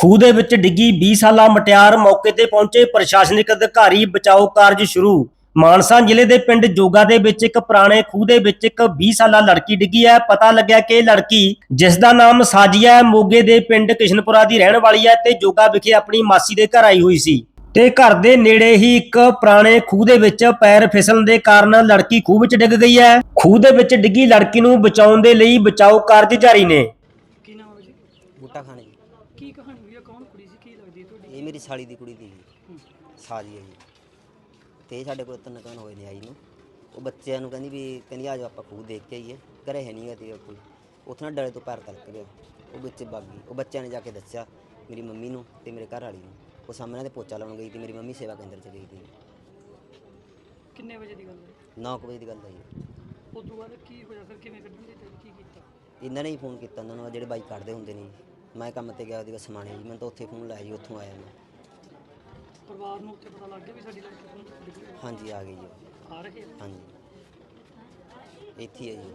ਖੂਹ ਦੇ ਵਿੱਚ ਡਿੱਗੀ 20 ਸਾਲਾ ਮਟਿਆਰ ਮੌਕੇ ਤੇ ਪਹੁੰਚੇ ਪ੍ਰਸ਼ਾਸਨਿਕ ਅਧਿਕਾਰੀ ਬਚਾਓ ਕਾਰਜ ਸ਼ੁਰੂ। ਮਾਨਸਾ ਜ਼ਿਲ੍ਹੇ ਦੇ ਪਿੰਡ ਜੋਗਾ ਦੇ ਵਿੱਚ ਇੱਕ ਪੁਰਾਣੇ ਖੂਹ ਦੇ ਵਿੱਚ ਇੱਕ 20 ਸਾਲਾ ਲੜਕੀ ਡਿੱਗੀ ਹੈ। ਪਤਾ ਲੱਗਿਆ ਕਿ ਇਹ ਲੜਕੀ ਜਿਸ ਦਾ ਨਾਮ ਸਾਜੀਆ ਹੈ ਮੋਗੇ ਦੇ ਪਿੰਡ ਕਿਸ਼ਨਪੁਰਾ ਦੀ ਰਹਿਣ ਵਾਲੀ ਹੈ ਤੇ ਜੋਗਾ ਵਿਖੇ ਆਪਣੀ ਮਾਸੀ ਦੇ ਘਰ ਆਈ ਹੋਈ ਸੀ। ਤੇ ਘਰ ਦੇ ਨੇੜੇ ਹੀ ਇੱਕ ਪੁਰਾਣੇ ਖੂਹ ਦੇ ਵਿੱਚ ਪੈਰ ਫਿਸਲਣ ਦੇ ਕਾਰਨ ਲੜਕੀ ਖੂਹ ਵਿੱਚ ਡਿੱਗ ਗਈ ਹੈ। ਖੂਹ ਦੇ ਵਿੱਚ ਡਿੱਗੀ ਲੜਕੀ ਨੂੰ ਬਚਾਉਣ ਦੇ ਲਈ ਬਚਾਓ ਕਾਰਜ ਜਾਰੀ ਨੇ। ਕੀ ਨਾਮ ਹੈ ਜੀ? ਬੂਟਾ ਖਾਨ ਜੀ ਕੀ ਕਹਾਣੀ ਹੋਈ ਹੈ ਕੌਣ ਕੁੜੀ ਸੀ? ਕੀ ਲੱਗਦੀ ਹੈ ਤੁਹਾਡੀ? ਇਹ ਮੇਰੀ ਸਾਲੀ ਦੀ ਕੁੜੀ ਦੀ ਜੀ ਸਾਜੀ ਹੈ ਜੀ। ਤੇ ਇਹ ਸਾਡੇ ਕੋਲ ਤਿੰਨ ਕਾਨ ਹੋਏ ਨੇ ਆਈ ਨੂੰ। ਉਹ ਬੱਚਿਆਂ ਨੂੰ ਕਹਿੰਦੀ ਵੀ ਕਹਿੰਦੀ ਆ ਜਾਓ ਆਪਾਂ ਖੂਹ ਦੇਖ ਕੇ ਆਈਏ। ਘਰੇ ਹੈ ਨਹੀਂ ਤੇ ਕੋਈ। ਉੱਥੇ ਨਾ ਡਲੇ ਤੋਂ ਪੈਰ ਤਲਕ ਗਿਆ। ਉਹ ਵਿੱਚ ਵਗ ਗਈ। ਉਹ ਬੱਚਿਆਂ ਨੇ ਜਾ ਕੇ ਦੱਸਿਆ ਮੇਰੀ ਮੰਮੀ ਨੂੰ ਤੇ ਮੇਰੇ ਘਰ ਵਾਲੀ ਨੂੰ। ਉਹ ਸਾਹਮਣੇ ਤੇ ਪੋਚਾ ਲਾਉਣ ਗਈ ਤੇ ਮੇਰੀ ਮੰਮੀ ਸੇਵਾ ਕੇਂਦਰ ਚ ਗਈ ਸੀ। ਕਿੰਨੇ ਵਜੇ ਦੀ ਗੱਲ ਹੈ? 9 ਵਜੇ ਦੀ ਗੱਲ ਹੈ ਜੀ। ਉਸ ਤੋਂ ਬਾਅਦ ਕੀ ਹੋਇਆ? ਫਿਰ ਕਿਵੇਂ ਕੱਢਣ ਦੀ ਕੀ ਕੀਤਾ? ਇਹਨਾਂ ਨੇ ਹੀ ਫੋਨ ਕੀਤਾ ਉਹਨਾਂ ਨੂੰ ਜਿਹੜੇ ਬਾਈ ਕੱਢਦੇ ਹੁੰਦੇ ਨੇ। ਜੀ। ਮੈਂ ਕੰਮ ਤੇ ਗਿਆ ਉਹਦੀ ਸਮਾਣੇ ਜੀ ਮੈਂ ਤਾਂ ਉੱਥੇ ਫੋਨ ਲਾਇਆ ਜੀ ਉੱਥੋਂ ਆਇਆ ਮੈਂ। ਪਰਿਵਾਰ ਨੂੰ ਉੱਥੇ ਪਤਾ ਲੱਗ ਗਿਆ ਵੀ ਸਾਡੀ ਲੜਕੀ ਨੂੰ ਡਿੱਗੀ ਹੈ। ਹਾਂਜੀ ਆ ਗਈ ਜੀ। ਉਹ। ਆ ਰਹੇ ਆ? ਹਾਂਜੀ। ਇੱਥੇ ਹੀ ਹੈ ਜੀ।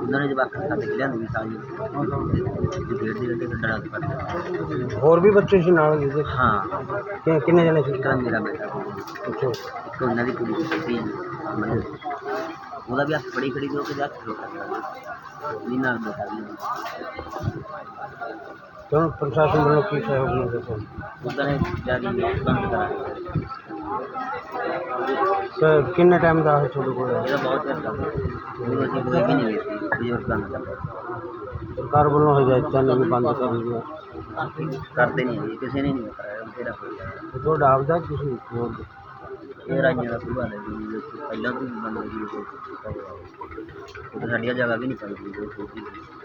ਉਹਨਾਂ ਨੇ ਜਵਾਕ ਖਾਤੇ ਕਿ ਲਿਆਂਦੀ ਸਾਜੀ ਤੇ ਡੇਢ ਦੇ ਘੰਟੇ ਕੱਢਣਾ ਸੀ ਪਰ ਹੋਰ ਵੀ ਬੱਚੇ ਸੀ ਨਾਲ ਜਿਹਦੇ ਹਾਂ। ਕਿ- ਕਿੰਨੇ ਜਣੇ ਸੀ? ਇੱਕ ਤਾਂ ਮੇਰਾ ਬੇਟਾ। ਅੱਛਾ। ਇੱਕ ਉਹਨਾਂ ਦੀ ਕੁੜੀ ਸੀ ਮਨ ਉਹਦਾ ਵੀ ਹੱਥ ਫੜੀ ਖੜੀ ਜੋ ਕਿ ਹੱਥ ਖੜੋ ਕਰਦਾ ਨਹੀਂ ਨਾਲ ਬੇਟਾ ਵੀ ਤੇ ਹੁਣ ਪ੍ਰਸ਼ਾਸਨ ਵੱਲੋਂ ਕੀ ਸਹਿਯੋਗ ਮਿਲ ਰਿਹਾ ਉਹਦਾ ਨੇ ਜਾ ਕੇ ਬੰਦ ਕਰਾ ਤੇ ਕਿੰਨੇ ਟਾਈਮ ਦਾ ਹੈ ਤੁਹਾਡੇ ਕੋਲ ਇਹਦਾ ਬਹੁਤ ਚਿਰ ਦਾ ਉਹ ਅਸੀਂ ਕੋਈ ਵੀ ਨਹੀਂ ਵੇਚੀ ਬਜ਼ੁਰਗਾਂ ਨੂੰ ਕਰਦਾ ਸਰਕਾਰ ਵੱਲੋਂ ਹਦਾਇਤਾਂ ਨੇ ਵੀ ਬੰਦ ਕਰ ਦਿੱਤੀਆਂ ਕਰਦੇ ਨਹੀਂ ਜੀ ਕਿਸੇ ਨੇ ਨਹੀਂ ਕਰਾਇਆ ਤੇਰਾ ਕੋਈ ਤੇ ਤੁਹਾਡਾ ਆਪਦਾ ਕਿਸੇ ਹੋਰ ਦਾ? ਇਹ ਰਾਈਆਂ ਦਾ ਸੁਭਾਅ ਹੈ ਜੀ ਪਹਿਲਾਂ ਤੋਂ ਹੀ ਬੰਦ ਹੋਈ ਹੈ ਉਹ ਸਾਡੀਆਂ ਜਗ੍ਹਾ ਵੀ ਨਹੀਂ ਪਈ ਜੀ ਉਹ ਛੋਟੀ ਸੀ